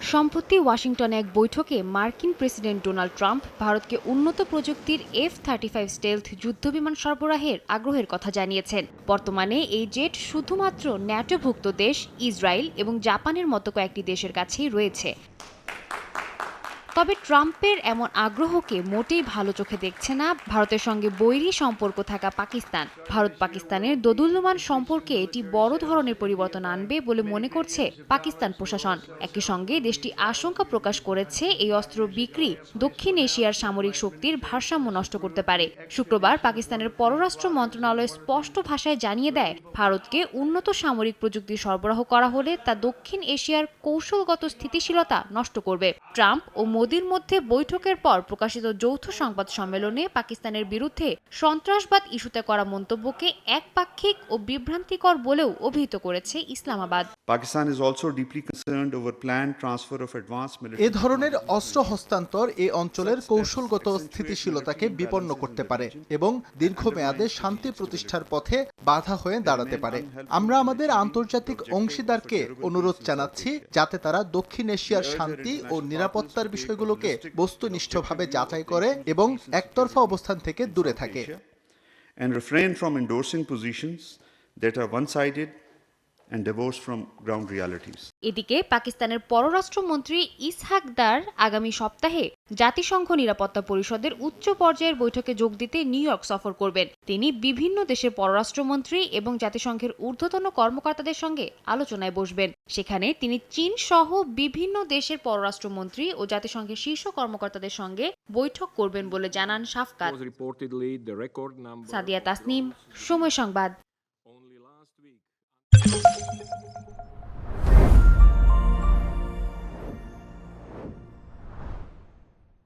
সম্প্রতি ওয়াশিংটনে এক বৈঠকে মার্কিন প্রেসিডেন্ট ডোনাল্ড ট্রাম্প ভারতকে উন্নত প্রযুক্তির এফ থার্টি ফাইভ স্টেলথ যুদ্ধবিমান সরবরাহের আগ্রহের কথা জানিয়েছেন। বর্তমানে এই জেট শুধুমাত্র ন্যাটোভুক্ত দেশ, ইসরায়েল এবং জাপানের মতো কয়েকটি দেশের কাছেই রয়েছে। তবে ট্রাম্পের এমন আগ্রহকে মোটেই ভালো চোখে দেখছে না ভারতের সঙ্গে বৈরী সম্পর্ক থাকা পাকিস্তান। ভারত পাকিস্তানের দোদুল্যমান সম্পর্কে এটি বড় ধরনের পরিবর্তন আনবে বলে মনে করছে পাকিস্তান প্রশাসন। একই সঙ্গে দেশটি আশঙ্কা প্রকাশ করেছে এই অস্ত্র বিক্রি দক্ষিণ এশিয়ার সামরিক শক্তির ভারসাম্য নষ্ট করতে পারে। শুক্রবার পাকিস্তানের পররাষ্ট্র মন্ত্রণালয় স্পষ্ট ভাষায় জানিয়ে দেয়, ভারতকে উন্নত সামরিক প্রযুক্তি সরবরাহ করা হলে তা দক্ষিণ এশিয়ার কৌশলগত স্থিতিশীলতা নষ্ট করবে। ট্রাম্প ও মোদির মধ্যে বৈঠকের পর প্রকাশিত যৌথ সংবাদ সম্মেলনে পাকিস্তানের বিরুদ্ধে সন্ত্রাসবাদ ইস্যুতে করা মন্তব্যকে একপাক্ষিক ও বিভ্রান্তিকর বলেও অভিহিত করেছে Islamabad. Pakistan is also deeply concerned over planned transfer of advanced এ ধরনের অস্ত্র হস্তান্তর এই অঞ্চলের কৌশলগত স্থিতিশীলতাকে বিপন্ন করতে পারে এবং দীর্ঘমেয়াদে শান্তি প্রতিষ্ঠার পথে বাধা হয়ে দাঁড়াতে পারে। আমরা আমাদের আন্তর্জাতিক অংশীদারকে অনুরোধ জানাচ্ছি যাতে তারা দক্ষিণ এশিয়ার শান্তি ও নিরাপত্তার বিষয়গুলোকে বস্তুনিষ্ঠভাবে যাচাই করে এবং একতরফা অবস্থান থেকে দূরে থাকে and refrain from endorsing positions that are one-sided and divorced from ground realities. এদিকে পাকিস্তানের পররাষ্ট্রমন্ত্রী ইসহাক দার আগামী সপ্তাহে জাতিসংঘ নিরাপত্তা পরিষদের উচ্চ পর্যায়ের বৈঠকে যোগ দিতে নিউ ইয়র্ক সফর করবেন। তিনি বিভিন্ন দেশের পররাষ্ট্রমন্ত্রী এবং জাতিসংঘের ঊর্ধ্বতন কর্মকর্তাদের সঙ্গে আলোচনায় বসবেন। সেখানে তিনি চীন সহ বিভিন্ন দেশের পররাষ্ট্রমন্ত্রী ও জাতিসংঘের শীর্ষ কর্মকর্তাদের সঙ্গে বৈঠক করবেন বলে জানান সাফকাত। সাদিয়া তাসনিম সময় সংবাদ। ピッ!